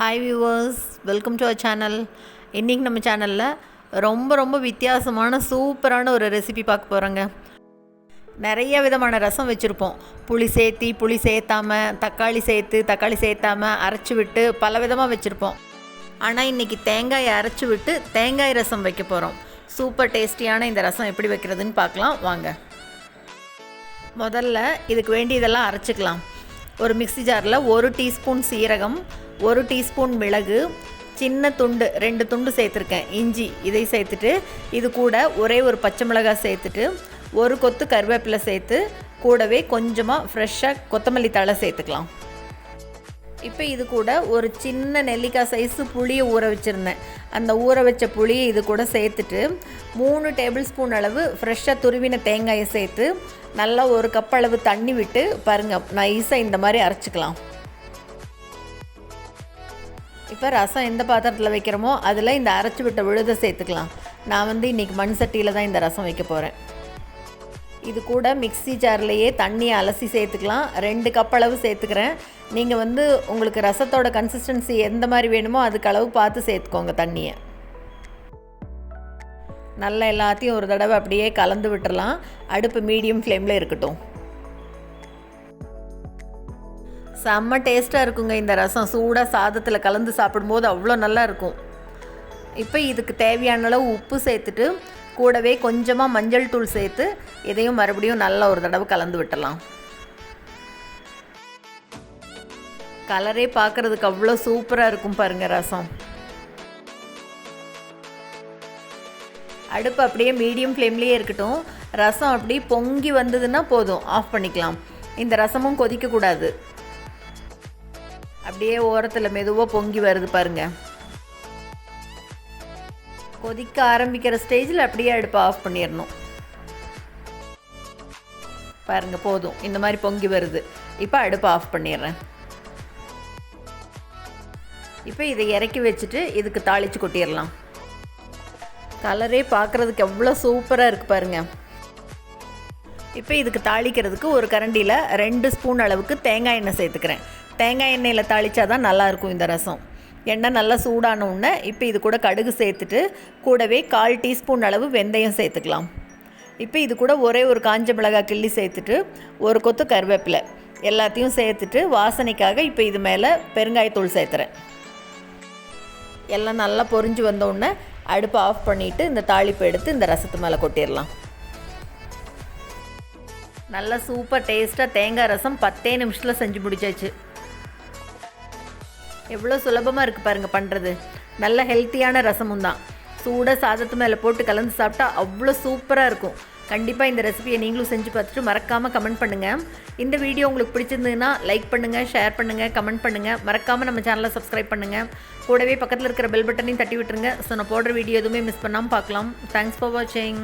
Hi viewers welcome to our channel இன்றைக்கி நம்ம சேனலில் ரொம்ப ரொம்ப வித்தியாசமான சூப்பரான ஒரு ரெசிபி பார்க்க போகிறோங்க நிறைய விதமான ரசம் வச்சுருப்போம். புளி சேர்த்தி புளி சேர்த்தாம தக்காளி சேர்த்து தக்காளி சேர்த்தாம அரைச்சி விட்டு பல விதமாக வச்சுருப்போம். ஆனால் இன்றைக்கி தேங்காயை அரைச்சி விட்டு தேங்காய் ரசம் வைக்க போகிறோம் சூப்பர் டேஸ்டியான இந்த ரசம் எப்படி வைக்கிறதுன்னு பார்க்கலாம். வாங்க. முதல்ல இதுக்கு வேண்டியதெல்லாம் அரைச்சிக்கலாம். ஒரு மிக்ஸி ஜாரில் ஒரு டீஸ்பூன் சீரகம் ஒரு டீஸ்பூன் மிளகு சின்ன துண்டு ரெண்டு துண்டு சேர்த்துருக்கேன் இஞ்சி இதை சேர்த்துட்டு இது கூட ஒரே ஒரு பச்சை மிளகாய் சேர்த்துட்டு ஒரு கொத்து கருவேப்பிலை சேர்த்து கூடவே கொஞ்சமாக ஃப்ரெஷ்ஷாக கொத்தமல்லி தழை சேர்த்துக்கலாம். இப்போ இது கூட ஒரு சின்ன நெல்லிக்காய் சைஸு புளியை ஊற வச்சுருந்தேன். அந்த ஊற வச்ச புளியை இது கூட சேர்த்துட்டு மூணு டேபிள் ஸ்பூன் அளவு ஃப்ரெஷ்ஷாக துருவின தேங்காயை சேர்த்து நல்லா ஒரு கப் அளவு தண்ணி விட்டு பாருங்கள் நைஸாக இந்த மாதிரி அரைச்சிக்கலாம். இப்போ ரசம் எந்த பாத்திரத்தில் வைக்கிறோமோ அதில் இந்த அரைச்சி விட்ட விழுதை சேர்த்துக்கலாம். நான் வந்து இன்றைக்கி மண் சட்டியில் தான் இந்த ரசம் வைக்க போகிறேன் இது கூட மிக்ஸி ஜார்லேயே தண்ணியை அலசி சேர்த்துக்கலாம். ரெண்டு கப் அளவு சேர்த்துக்கிறேன். நீங்கள் வந்து உங்களுக்கு ரசத்தோட கன்சிஸ்டன்சி எந்த மாதிரி வேணுமோ அதுக்கு அளவு பார்த்து சேர்த்துக்கோங்க தண்ணியை. நல்லா எல்லாத்தையும் ஒரு தடவை அப்படியே கலந்து விட்டுறலாம். அடுப்பு மீடியம் ஃப்ளேமில் இருக்கட்டும். செம்ம டேஸ்ட்டாக இருக்குங்க இந்த ரசம். சூடாக சாதத்தில் கலந்து சாப்பிடும்போது அவ்வளோ நல்லா இருக்கும். இப்போ இதுக்கு தேவையான அளவு உப்பு சேர்த்துட்டு கூடவே கொஞ்சமாக மஞ்சள் தூள் சேர்த்து இதையும் மறுபடியும் நல்லா ஒரு தடவை கலந்து விட்டலாம். கலரே பார்க்குறதுக்கு அவ்வளோ சூப்பராக இருக்கும் பாருங்கள் ரசம். அடுப்பு அப்படியே மீடியம் ஃப்ளேம்லேயே இருக்கட்டும். ரசம் அப்படி பொங்கி வந்ததுன்னா போதும். ஆஃப் பண்ணிக்கலாம். இந்த ரசமும் கொதிக்கக்கூடாது. அப்படியே ஓரத்தில் மெதுவாக பொங்கி வருது பாருங்கள் கொதிக்க ஆரம்பிக்கிற ஸ்டேஜில் அப்படியே அடுப்பை ஆஃப் பண்ணிடணும். பாருங்க போதும். இந்த மாதிரி பொங்கி வருது. இப்போ அடுப்பை ஆஃப் பண்ணிடுறேன். இப்போ இதை இறக்கி வச்சுட்டு இதுக்கு தாளித்து கொட்டிடலாம். கலரே பார்க்குறதுக்கு எவ்வளோ சூப்பராக இருக்குது பாருங்கள் இப்போ இதுக்கு தாளிக்கிறதுக்கு ஒரு கரண்டியில் ரெண்டு ஸ்பூன் அளவுக்கு தேங்காய் எண்ணெய் சேர்த்துக்கிறேன். தேங்காய் எண்ணெயில் தாளித்தா தான் நல்லாயிருக்கும் இந்த ரசம். எண்ணெய் நல்லா சூடான உடனே இப்போ இது கூட கடுகு சேர்த்துட்டு கூடவே கால் டீஸ்பூன் அளவு வெந்தயம் சேர்த்துக்கலாம். இப்போ இது கூட ஒரே ஒரு காஞ்ச மிளகாய் கிள்ளி சேர்த்துட்டு ஒரு கொத்து கருவேப்பிலை எல்லாத்தையும் சேர்த்துட்டு வாசனைக்காக இப்போ இது மேலே பெருங்காயத்தூள் சேர்த்துறேன். எல்லாம் நல்லா பொரிஞ்சு வந்தோடனே அடுப்பை ஆஃப் பண்ணிவிட்டு இந்த தாளிப்பு எடுத்து இந்த ரசத்து மேலே கொட்டிடலாம். நல்லா சூப்பர் டேஸ்ட்டாக தேங்காய் ரசம் பத்தே நிமிஷத்தில் செஞ்சு முடிச்சாச்சு. எவ்வளோ சுலபமாக இருக்குது பாருங்கள் பண்ணுறது நல்ல ஹெல்த்தியான ரசமும் தான் சூடாக சாதத்து மேலே போட்டு கலந்து சாப்பிட்டா அவ்வளோ சூப்பராக இருக்கும். கண்டிப்பாக இந்த ரெசிபியை நீங்களும் செஞ்சு பார்த்துட்டு மறக்காமல் கமெண்ட் பண்ணுங்கள் இந்த வீடியோ உங்களுக்கு பிடிச்சிருந்ததுன்னா லைக் பண்ணுங்கள் ஷேர் பண்ணுங்கள் கமெண்ட் பண்ணுங்கள் மறக்காமல் நம்ம சேனலை சப்ஸ்கிரைப் பண்ணுங்கள் கூடவே பக்கத்தில் இருக்கிற பெல் பட்டனையும் தட்டி விட்டுருங்க. ஸோ நான் போடுற வீடியோ எதுவுமே மிஸ் பண்ணாமல் பார்க்கலாம். தேங்க்ஸ் ஃபார் வாட்சிங்